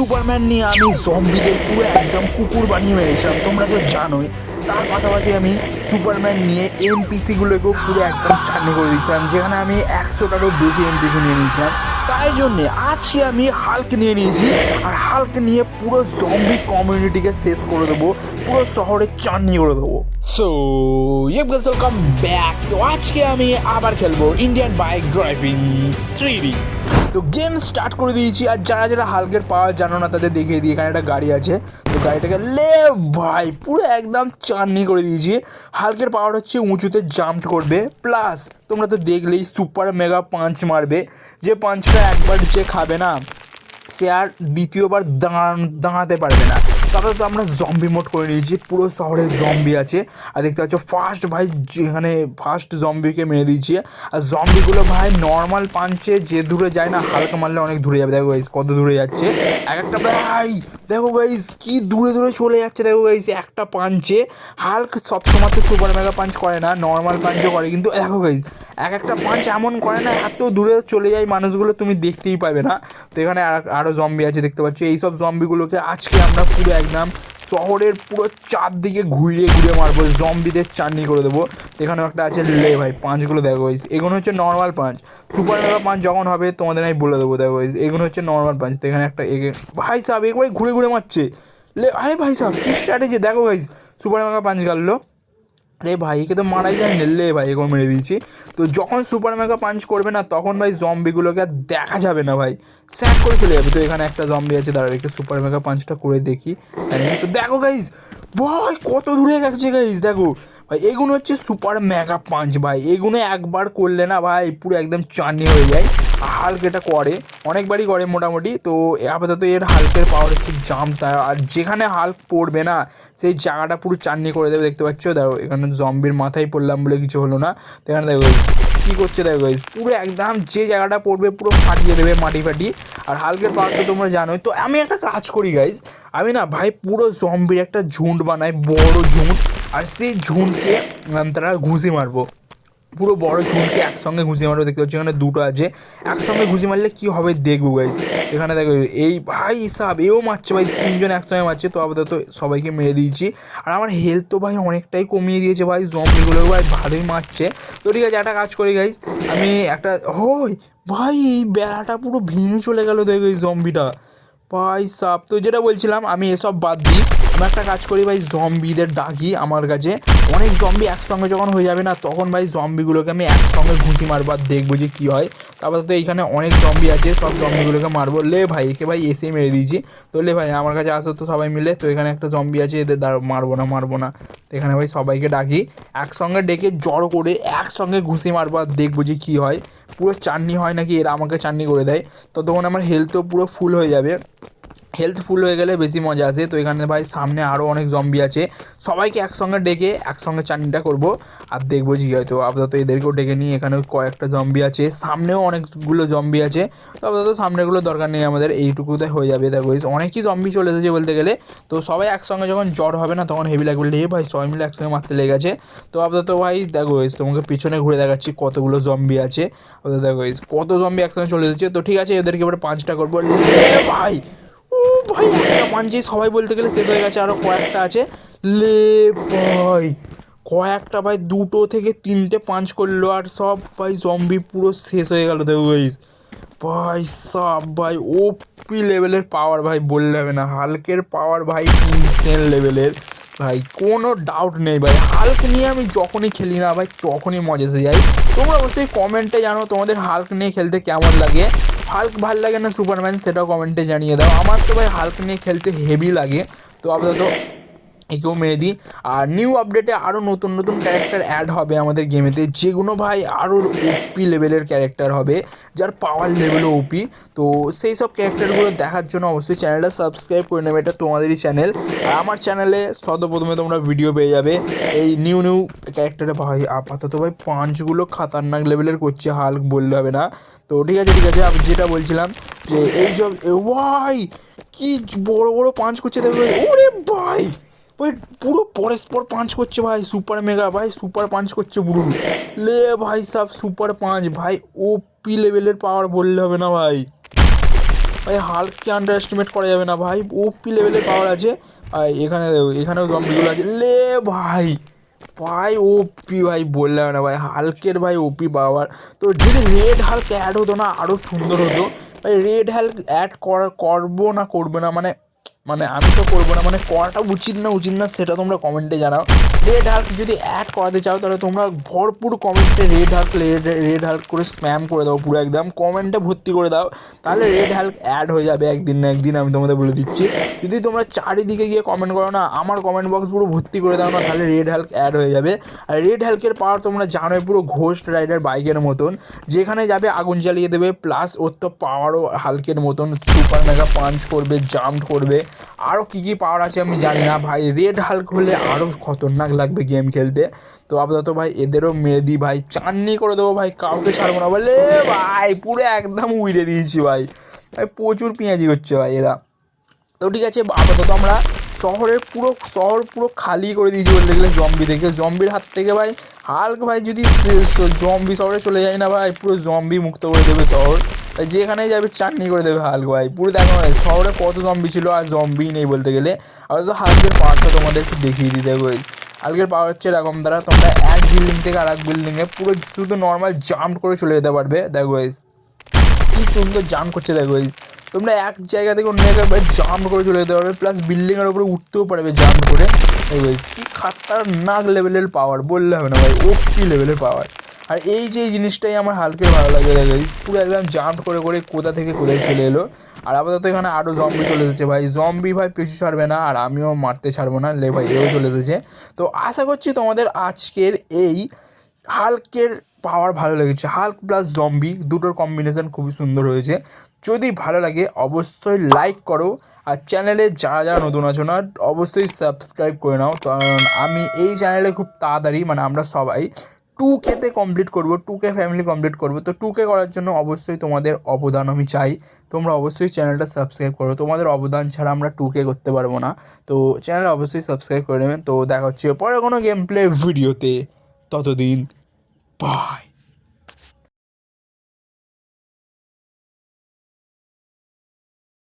Superman নিয়ে আমি জম্বিদের পুরো একদম কুকুর বানিয়ে মেরেছিলাম। তোমরা তো জানোই, তার পাশাপাশি আমি সুপারম্যান নিয়ে এনপিসিগুলোকেও পুরো একদম ছাড়নি করে দিচ্ছিলাম যেখানে আমি একশোটারও বেশি এনপিসি নিয়ে নিয়েছিলাম। তাই জন্যে আজকে আমি হাল্ক নিয়ে নিয়েছি, আর হাল্ক নিয়ে পুরো জম্বি কমিউনিটিকে শেষ করে দেবো, পুরো শহরে চাননি করে দেবো। সো ইয়ে ওয়েলকাম ব্যাক তো আজকে আমি আবার খেলব ইন্ডিয়ান বাইক ড্রাইভিং থ্রি তো গেম স্টার্ট করে দিয়েছি। আর যারা যারা হালকের পাওয়ার জানো না, তাদের দেখিয়ে দিই, এখানে একটা গাড়ি আছে। তো গাড়িটাকে লে ভাই, পুরো একদম চাননি করে দিয়েছি। হালকের পাওয়ার হচ্ছে উঁচুতে জাম্প করবে। প্লাস তোমরা তো দেখলেই সুপার মেগা পাঞ্চ মারবে। যে পাঞ্চটা একবার যে খাবে না, সে আর দ্বিতীয়বার দাঁড়াতে পারবে না। তারপরে তো আমরা জম্বি মোড করে নিয়েছি, পুরো শহরে জম্বি আছে। আর দেখতে পাচ্ছ ফার্স্ট ভাই যেখানে ফার্স্ট জম্বিকে মেরে দিয়েছি। আর জম্বিগুলো ভাই নর্মাল পাঞ্চে যে দূরে যায় না, হালকা মারলে অনেক দূরে যাবে। দেখো গাইস কত দূরে যাচ্ছে। এক একটা ভাই, দেখো গাইস কি দূরে দূরে চলে যাচ্ছে। দেখো গাইস একটা পাঞ্চে হাল্ক সবসময় তো সুপার মেগা পাঞ্চ করে না নর্মাল পাঞ্চও করে। কিন্তু দেখো গাইস এক একটা পাঞ্চ এমন করে না, এত দূরে চলে যায় মানুষগুলো, তুমি দেখতেই পাবে না। তো এখানে আর আরও জম্বি আছে দেখতে পাচ্ছ। এইসব জম্বিগুলোকে আজকে আমরা পুরো একদম শহরের পুরো চারদিকে ঘুরিয়ে ঘুরিয়ে মারবো জম্বিদের চাননি করে দেবো। এখানেও একটা আছে, লে ভাই পাঁচগুলো দেখো guys। এগুলো হচ্ছে নর্মাল পাঁচ সুপার মেগা পাঁচ যখন হবে, তোমাদের আমি বলে দেবো, দেখো guys। এগুলো হচ্ছে নর্মাল পাঁচ তো এখানে একটা ভাই সাহেব একবারে ঘুরে ঘুরে মারছে। লে, আরে ভাই সাহেব, কী স্ট্র্যাটেজি দেখো গাইজ সুপার মেগা পাঁচ গাললো রে ভাই একে তো মারাই যায়। না ভাই এগুলো মেরে দিয়েছি। তো যখন সুপার মেগা পাঞ্চ করবে না তখন ভাই জম্বিগুলোকে আর দেখা যাবে না ভাই। স্যাক করে চলে যাবে। তো এখানে একটা জম্বি আছে দাঁড়া একটু সুপার মেগা পাঞ্চটা করে দেখি। হ্যাঁ, তো দেখো গাইজ ভাই কত দূরে গেছে গাইজ দেখো। ভাই এগুলো হচ্ছে সুপার মেগা পাঞ্চ ভাই। এগুলো একবার করলে না ভাই পুরো একদম চানি হয়ে যায়। হালক এটা করে অনেকবারই করে মোটামুটি। তো আপাতত এর হালকের পাওয়ার হচ্ছে জাম্পটা আর যেখানে হাল্ক পড়বে না সেই জায়গাটা পুরো চাননি করে দেবে দেখতে পাচ্ছ? দেখো এখানে জম্বির মাথায় পড়লাম বলে কিছু হলো না। তো এখানে দেখো কী করছে দেখো guys, পুরো একদম যে জায়গাটা পড়বে পুরো ফাটিয়ে দেবে মাটি ফাটি। আর হালকের পাওয়ার তো তোমরা জানোই। তো আমি একটা কাজ করি গাইজ আমি না ভাই পুরো জম্বির একটা ঝুঁট বানাই বড় ঝুঁট। আর সেই ঝুঁটকে তারা ঘুষি মারবো। পুরো বড় ঝুঁকে একসঙ্গে ঘুষি মারবো, দেখতে পাচ্ছি এখানে দুটো আছে। একসঙ্গে ঘুষি মারলে কি হবে দেখব গাইজ এখানে দেখো, এই ভাই সাব, এও মারছে ভাই, তিনজন একসঙ্গে মারছে, তো আপাতত সবাইকে মেরে দিয়েছি। আর আমার হেলথ তো ভাই অনেকটাই কমিয়ে দিয়েছে ভাই জম্বিগুলো ভাই ভালোই মারছে। তো ঠিক আছে, একটা কাজ করি গাইজ আমি একটা হই ভাই, এই বেড়াটা পুরো ভেঙে চলে গেল দেখো এই জম্বিটা ভাই সাপ তো যেটা বলছিলাম, আমি এসব বাদ দিই। আমি একটা কাজ করি ভাই জম্বিদের ডাকি আমার কাছে। অনেক জম্বি একসঙ্গে যখন হয়ে যাবে না, তখন ভাই জম্বিগুলোকে আমি একসঙ্গে ঘুষি মারবার দেখব যে কী হয়। তারপর তো এইখানে অনেক জম্বি আছে, সব জম্বিগুলোকে মারবো। লে ভাই, একে ভাই এসে মেরে দিয়েছি। তো লে ভাই, আমার কাছে আসো তো সবাই মিলে। তো এখানে একটা জম্বি আছে, এদের দাঁড় মারবো না মারবো না। এখানে ভাই সবাইকে ডাকি। একসঙ্গে ডেকে জড়ো করে একসঙ্গে ঘুষি মারবো আর দেখব যে কী হয়। পুরো চাননি হয় নাকি? এরা আমাকে চাননি করে দেয়। ততক্ষণ আমার হেলথও পুরো ফুল হয়ে যাবে। হেলথ ফুল হয়ে গেলে বেশি মজা আসে তো এখানে ভাই সামনে আরও অনেক জম্বি আছে। সবাইকে একসঙ্গে ডেকে একসঙ্গে চাটনিটা করব। আর দেখব জি হয়তো আপাতত এদেরকেও ডেকে নিই। এখানে কয়েকটা জম্বি আছে। সামনেও অনেকগুলো জম্বি আছে। তো আপাতত সামনেগুলো দরকার নেই আমাদের। এইটুকুতে হয়ে যাবে। দেখো অনেকই জম্বি চলে এসেছে বলতে গেলে। তো সবাই একসঙ্গে যখন জ্বর হবে না, তখন হেভি লাগবে। লে ভাই সবাই মিলে একসঙ্গে মারতে লেগেছে তো আপাতত ভাই দেখো তোমাকে পিছনে ঘুরে দেখাচ্ছি কতগুলো জম্বি আছে। আপাতত দেখো কত জম্বি একসঙ্গে চলে এসেছে। তো ঠিক আছে, এদেরকে এবার পাঁচটা করব। ভাই! একটা পাঞ্চেই সবাই বলতে গেলে শেষ হয়ে গেছে আরও কয়েকটা আছে। লে ভাই, কয়েকটা ভাই দুটো থেকে তিনটে পাঞ্চ করল, আর সব ভাই জম্বি পুরো শেষ হয়ে গেল, দেখো গাইস ভাই সব ভাই ও পি লেভেলের পাওয়ার ভাই বললে হবে না। হালকের পাওয়ার ভাই ইনসেন লেভেলের ভাই, কোনো ডাউট নেই ভাই। হাল্ক নিয়ে আমি যখনই খেলি না ভাই, তখনই মজা এসে যাই তোমরা অবশ্যই কমেন্টে জানো তোমাদের হাল্ক নিয়ে খেলতে কেমন লাগে। হাল্ক ভালো লাগে না সুপারম্যান সেটাও কমেন্টে জানিয়ে দাও। আমার তো ভাই হাল্ক নিয়ে খেলতে হেভি লাগে। তো আপাতত একেও মেরে দিই। আর নিউ আপডেটে আরও নতুন নতুন ক্যারেক্টার অ্যাড হবে আমাদের গেমেতে যেগুলো ভাই আরও ওপি লেভেলের ক্যারেক্টার হবে, যার পাওয়ার লেভেলও ওপি তো সেই সব ক্যারেক্টারগুলো দেখার জন্য অবশ্যই চ্যানেলটা সাবস্ক্রাইব করে নেবে। এটা তোমাদেরই চ্যানেল আর আমার চ্যানেলে সর্বপ্রথমে তোমরা ভিডিও পেয়ে যাবে। এই নিউ নিউ ক্যারেক্টারে ভাই আপাতত ভাই পাঁচগুলো খাতারনাক লেভেলের করছে হাল্ক, বললে হবে না। তো ঠিক আছে ঠিক আছে, আমি যেটা বলছিলাম যে এই সব ভাই কি বড় বড় পাঁচ করছে দেখবে ওরে ভাই ওই পুরো পরস্পর পাঞ্চ করছে ভাই সুপার মেগা ভাই সুপার পাঞ্চ করছে পুরো। লে ভাই সব সুপার পাঁচ ভাই ও পি লেভেলের পাওয়ার বললে হবে না ভাই। ভাই হালকে আন্ডার এস্টিমেট করা যাবে না ভাই ওপি লেভেলের পাওয়ার আছে। আর এখানে এখানেও জম্বিগুলো আছে। লে ভাই ভাই ওপি ভাই বললাম না ভাই। হালকের ভাই ওপি বাবার তো যদি রেড হালক অ্যাড হতো না আরও সুন্দর হতো। ভাই রেড হালক অ্যাড করা, করব না, করবে না মানে মানে আমি তো করব না মানে করাটা উচিত না উচিত না, সেটা তোমরা কমেন্টে জানাও। রেড হাল্ক যদি অ্যাড করাতে চাও, তাহলে তোমরা ভরপুর কমেন্টে red Hulk red red Hulk করে স্প্যাম করে দাও পুরো একদম। কমেন্টে ভর্তি করে দাও। তাহলে রেড হাল্ক অ্যাড হয়ে যাবে একদিন না একদিন, আমি তোমাদের বলে দিচ্ছি। যদি তোমরা চারিদিকে গিয়ে কমেন্ট করো না, আমার কমেন্ট বক্স পুরো ভর্তি করে দাও না, তাহলে রেড হাল্ক অ্যাড হয়ে যাবে। আর রেড হাল্কের পাওয়ার তোমরা জানোই, পুরো ঘোস্ট রাইডার বাইকের মতন। যেখানে যাবে আগুন জ্বালিয়ে দেবে প্লাস ওর তো পাওয়ারও হালকের মতন। সুপার মেগা পাঞ্চ করবে জাম্প করবে। আরও কী কী পাওয়ার আছে আমি জানি না। ভাই রেড হাল্ক হলে আরও খতরনাক লাগবে গেম খেলতে। তো আপাতত ভাই এদেরও মেরে দিই ভাই। চাননি করে দেবো ভাই, কাউকে ছাড়বো না। বলে ভাই, পুরো একদম উড়ে দিয়েছি ভাই। ভাই, প্রচুর পেঁয়াজি করছে ভাই এরা। তো ঠিক আছে, আপাতত আমরা শহরের পুরো, শহর পুরো খালি করে দিয়েছি বলতে গেলে জম্বি থেকে জম্বির হাত থেকে ভাই হাল্ক ভাই যদি জম্বি শহরে চলে যায় না ভাই, পুরো জম্বি মুক্ত করে দেবে শহর। তাই যেখানেই যাবে চাটনি করে দেবে হাল্ক ভাই। পুরো দেখো শহরে কত জম্বি ছিল আর জম্বি নেই বলতে গেলে। আপাতত হাল্কের পাওয়ারটা তোমাদের একটু দেখিয়ে দিতে হবে। হাল্কের পাওয়া হচ্ছে এরকম দ্বারা তোমরা এক বিল্ডিং থেকে আর এক বিল্ডিংয়ে পুরো শুধু নর্মাল জাম্প করে চলে যেতে পারবে, দেখ ওয়াইজ কী সুন্দর জাম্প করছে, দেখ ওয়াইজ তোমরা এক জায়গা থেকে অন্য জায়গায় জাম্প করে চলে যেতে পারবে প্লাস বিল্ডিংয়ের উপরে উঠতেও পারবে জাম্প করে। দেখো কী কি খাতারনাক লেভেলের পাওয়ার বললে হবে না ভাই ও কী লেভেলের পাওয়ার আর এই যে জিনিসটাই আমার হালকে ভালো লাগে guys। পুরো একদম জাম্প করে করে কোথা থেকে কোথায় চলে এলো। আর আপাতত এখানে আরও জম্বি চলে এসেছে ভাই। জম্বি ভাই পিছু ছাড়বে না, আর আমিও মারতে ছাড়বো না। লে ভাই, এও চলে এসেছে। তো আশা করছি তোমাদের আজকের এই হাল্কের পাওয়ার ভালো লেগেছে। হাল্ক প্লাস জম্বি দুটোর কম্বিনেশন খুবই সুন্দর হয়েছে। যদি ভালো লাগে অবশ্যই লাইক করো। আর চ্যানেলে যারা যারা নতুন আছো না, অবশ্যই সাবস্ক্রাইব করে নাও। কারণ আমি এই চ্যানেলে খুব তাড়াতাড়ি মানে আমরা সবাই টু কেতে কমপ্লিট করব টু কে ফ্যামিলি কমপ্লিট করব। তো টু কে করার জন্য অবশ্যই তোমাদের অবদান আমি চাই। তোমরা অবশ্যই চ্যানেলটা সাবস্ক্রাইব করো। তোমাদের অবদান ছাড়া আমরা টু কে করতে পারব না। তো চ্যানেল অবশ্যই সাবস্ক্রাইব করে নেবেন। তো দেখা হচ্ছে পরে কোনো গেম প্লে ভিডিওতে ততদিন বাই